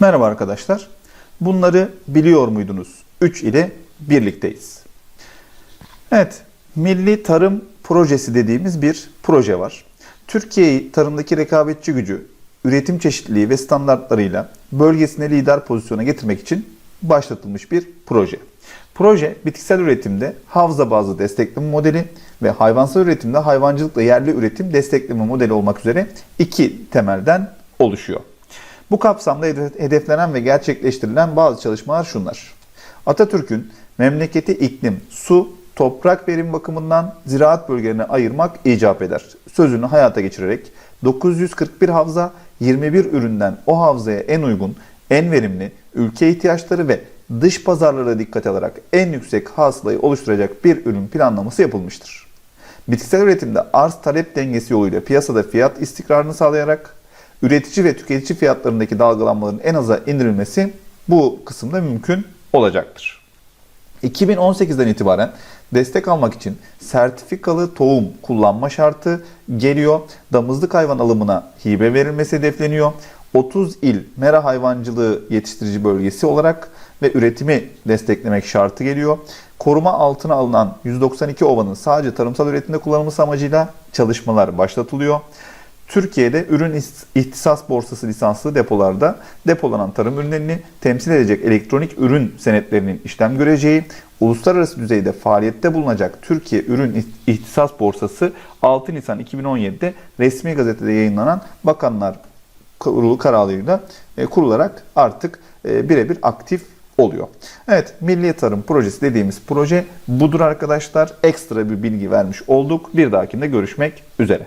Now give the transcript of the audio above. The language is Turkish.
Merhaba arkadaşlar. Bunları biliyor muydunuz? 3 ile birlikteyiz. Evet, Milli Tarım Projesi dediğimiz bir proje var. Türkiye'yi tarımdaki rekabetçi gücü, üretim çeşitliliği ve standartlarıyla bölgesine lider pozisyona getirmek için başlatılmış bir proje. Proje bitkisel üretimde havza bazlı destekleme modeli ve hayvansal üretimde hayvancılıkla yerli üretim destekleme modeli olmak üzere iki temelden oluşuyor. Bu kapsamda hedef- hedeflenen ve gerçekleştirilen bazı çalışmalar şunlar. Atatürk'ün memleketi iklim, su, toprak verim bakımından ziraat bölgelerine ayırmak icap eder. Sözünü hayata geçirerek 941 havza 21 üründen o havzaya en uygun, en verimli, ülke ihtiyaçları ve dış pazarlara dikkat alarak en yüksek hasılayı oluşturacak bir ürün planlaması yapılmıştır. Bitkisel üretimde arz talep dengesi yoluyla piyasada fiyat istikrarını sağlayarak üretici ve tüketici fiyatlarındaki dalgalanmaların en aza indirilmesi bu kısımda mümkün olacaktır. 2018'den itibaren destek almak için sertifikalı tohum kullanma şartı geliyor. Damızlık hayvan alımına hibe verilmesi hedefleniyor. 30 il mera hayvancılığı yetiştirici bölgesi olarak ve üretimi desteklemek şartı geliyor. Koruma altına alınan 192 ovanın sadece tarımsal üretimde kullanılması amacıyla çalışmalar başlatılıyor. Türkiye'de ürün is- ihtisas borsası lisanslı depolarda depolanan tarım ürünlerini temsil edecek elektronik ürün senetlerinin işlem göreceği, uluslararası düzeyde faaliyette bulunacak Türkiye Ürün İh- İhtisas Borsası 6 Nisan 2017'de resmi gazetede yayınlanan Bakanlar Kurulu kararıyla e, kurularak artık e, birebir aktif oluyor. Evet, Milli Tarım Projesi dediğimiz proje budur arkadaşlar. Ekstra bir bilgi vermiş olduk. Bir dahakinde görüşmek üzere.